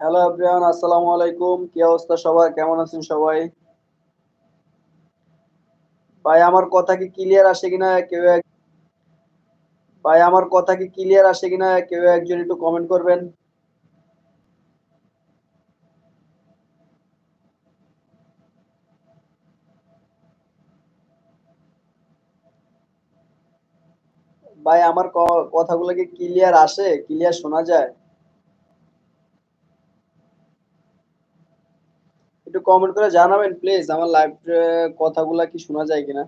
Hello everyone আসসালামু আলাইকুম কি অবস্থা সবার? কেমন আছেন সবাই? ভাই, আমার কথা কি ক্লিয়ার আসে কিনা? কেউ ভাই, আমার কথা কি ক্লিয়ার আসে কিনা? কেউ একজন একটু কমেন্ট করবেন। ভাই, আমার কথাগুলো কি ক্লিয়ার আসে? ক্লিয়ার শোনা যায়? একটু কমেন্ট করে জানাবেন প্লিজ আমার লাইভ কথাগুলা কি শোনা যায় কিনা?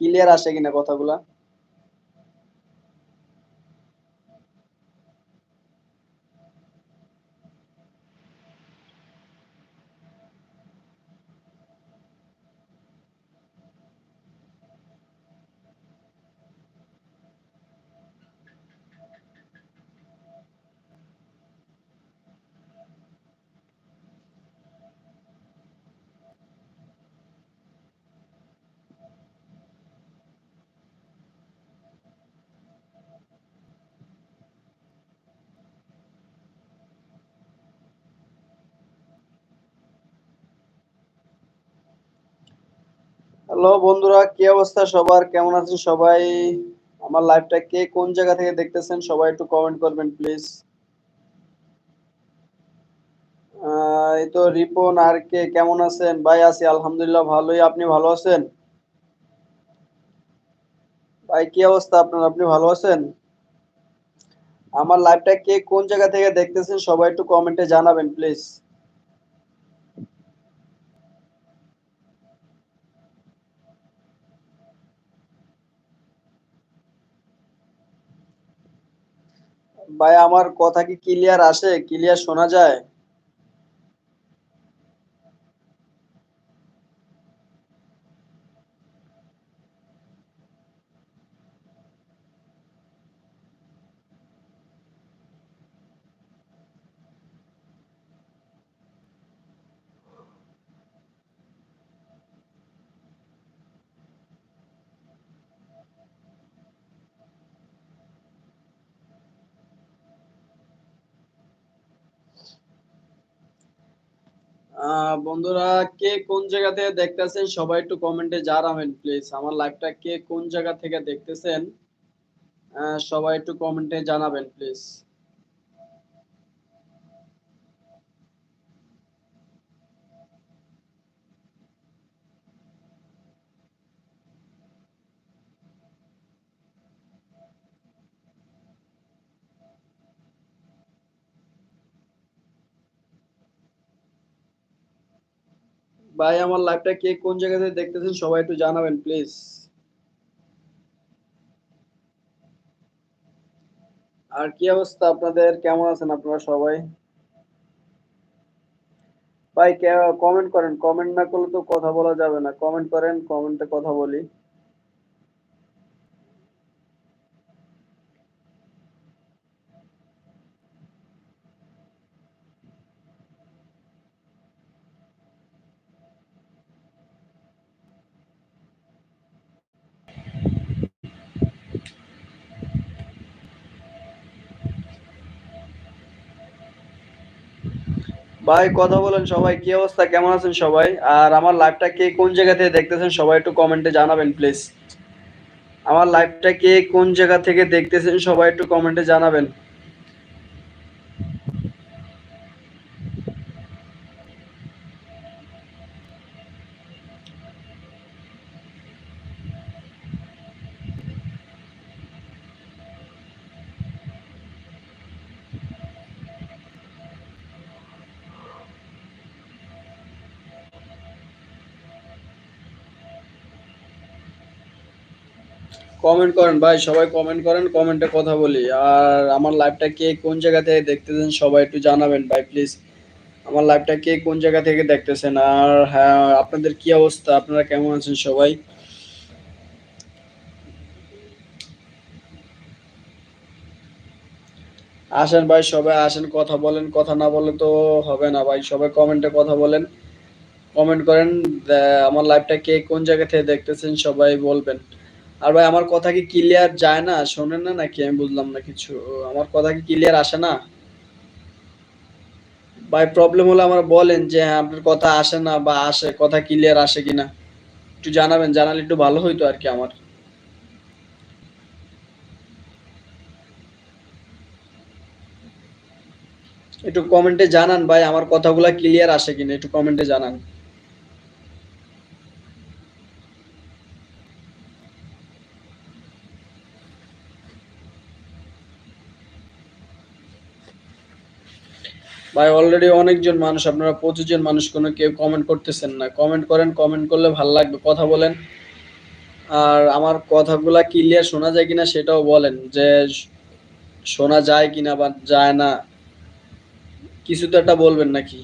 ক্লিয়ার আসে কিনা কথাগুলা? হ্যালো বন্ধুরা, কি অবস্থা সবার? কেমন আছেন সবাই? আমার লাইভটা কে কোন জায়গা থেকে দেখতেছেন সবাই একটু কমেন্ট করবেন প্লিজ এই তো রিপন, আর কে, কেমন আছেন? ভাই, আছি, আলহামদুলিল্লাহ, ভালোই। আপনি ভালো আছেন? ভাই, কি অবস্থা আপনার? আপনি ভালো আছেন? আমার লাইভটা কে কোন জায়গা থেকে দেখতেছেন সবাই একটু কমেন্টে জানাবেন প্লিজ ভাই আমার কথা কি ক্লিয়ার আসে? ক্লিয়ার শোনা যায়? বন্ধুরা, কে কোন জায়গা থেকে দেখতেছেন? সবাই একটু কমেন্টে জানাবেন প্লিজ আমার লাইভটা কে কোন জায়গা থেকে দেখতেছেন? সবাই একটু কমেন্টে জানাবেন প্লিজ ভাই, আমার লাইভটা কে কোন জায়গা থেকে দেখতেছেন সবাই একটু জানাবেন প্লিজ আর কি অবস্থা আপনাদের? কেমন আছেন আপনারা সবাই? ভাই কমেন্ট করেন কমেন্ট না করলে তো কথা বলা যাবে না। কমেন্ট করেন কমেন্টে কথা বলি। ভাই, কথা বলেন সবাই, কি অবস্থা? কেমন আছেন সবাই? আর আমার লাইভটা কে কোন জায়গা থেকে দেখতেছেন সবাই একটু কমেন্টে জানাবেন প্লিজ আমার লাইভটা কে কোন জায়গা থেকে দেখতেছেন সবাই একটু কমেন্টে জানাবেন। কমেন্ট করেন ভাই, সবাই কমেন্ট করেন কমেন্টে কথা বলি। আর আমার লাইভটা কে কোন জায়গা থেকে দেখতেছেন সবাই একটু জানাবেন ভাই প্লিজ আমার লাইভটা কে কোন জায়গা থেকে দেখতেছেন? আর হ্যাঁ আপনাদের কি অবস্থা? আপনারা কেমন আছেন সবাই? আসেন ভাই, সবাই আসেন, কথা বলেন, কথা না বলে তো হবে না ভাই। সবাই কমেন্টে কথা বলেন কমেন্ট করেন। আমার লাইভটা কে কোন জায়গা থেকে দেখতেছেন সবাই বলবেন। আর ভাই, আমার কথা কি ক্লিয়ার যায় না? শোনেন না নাকি? আমি বুঝলাম না কিছু। আমার কথা কি ক্লিয়ার আসে না? ভাই প্রবলেম হলে আমার বলেন যে হ্যাঁ আপনার কথা আসে না বা আসে, কথা ক্লিয়ার আসে কিনা? একটু জানাবেন, জানালে একটু ভালো হইতো আর কি আমার। একটু কমেন্টে জানান ভাই, আমার কথাগুলা ক্লিয়ার আসে কিনা? একটু কমেন্টে জানান। ভাই অলরেডি অনেকজন মানুষ, আপনারা পঁচিশ জন মানুষ কোনো কেউ কমেন্ট করতেছেন না। কমেন্ট করেন কমেন্ট করলে ভালো লাগবে, কথা বলেন। আর আমার কথাগুলা ক্লিয়ার শোনা যায় কিনা সেটাও বলেন, যে শোনা যায় কিনা বা যায় না, কিছু তো একটা বলবেন নাকি?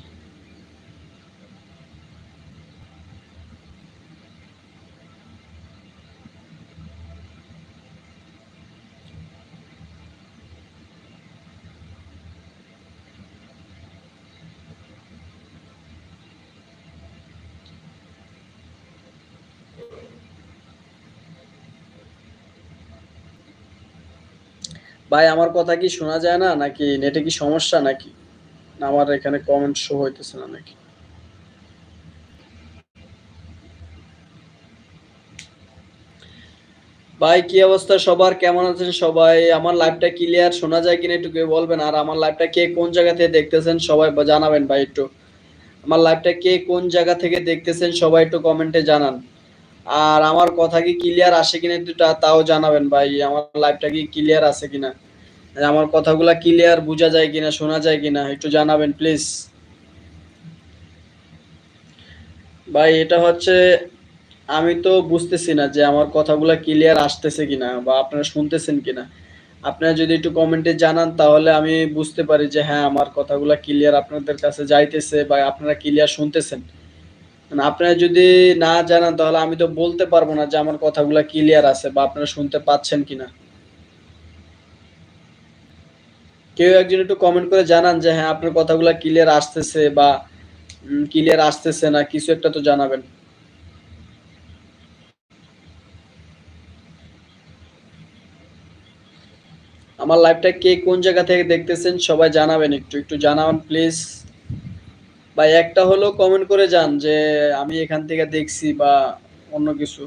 ভাই, আমার কথা কি শোনা যায় না? নাকি নেটে কি সমস্যা নাকি? আমার এখানে কমেন্ট শো হইতেছে না নাকি? ভাই, কি অবস্থা সবার? কেমন আছেন সবাই? আমার লাইভটা ক্লিয়ার শোনা যায় কিনা একটু কেউ বলবেন? আর আমার লাইভটা কে কোন জায়গা থেকে দেখতেছেন সবাই জানাবেন ভাই একটু। আমার লাইভটা কে কোন জায়গা থেকে দেখতেছেন সবাই একটু কমেন্টে জানান। আর আমার কথা কি ক্লিয়ার আসে কিনা একটু তাও জানাবেন ভাই, আমার লাইভটা কি ক্লিয়ার আছে কিনা? আমার কথাগুলা ক্লিয়ার বোঝা যায় কিনা, শোনা যায় কিনা, একটু জানাবেন প্লিজ ভাই, এটা হচ্ছে, আমি তো বুঝতেছি না যে আমার কথাগুলা ক্লিয়ার আসতেছে কিনা বা আপনারা শুনতেছেন কিনা। আপনারা যদি একটু কমেন্টে জানান, তাহলে আমি বুঝতে পারি যে হ্যাঁ আমার কথাগুলা ক্লিয়ার আপনাদের কাছে যাইতেছে বা আপনারা ক্লিয়ার শুনতেছেন। আপনারা যদি না জানান, তাহলে আমি তো বলতে পারব না যে আমার কথাগুলা ক্লিয়ার আছে বা আপনারা শুনতে পাচ্ছেন কিনা। কেউ একজন একটু কমেন্ট করে জানান যে হ্যাঁ আপনার কথাগুলো ক্লিয়ার আসতেছে বা ক্লিয়ার আসতেছে না। কিছু একটা তো জানাবেন। আমার লাইভটা কে কোন জায়গা থেকে দেখতেছেন সবাই জানাবেন একটু একটু জানাবেন প্লিজ বা একটা হলো কমেন্ট করে যান যে আমি এখান থেকে দেখছি বা অন্য কিছু।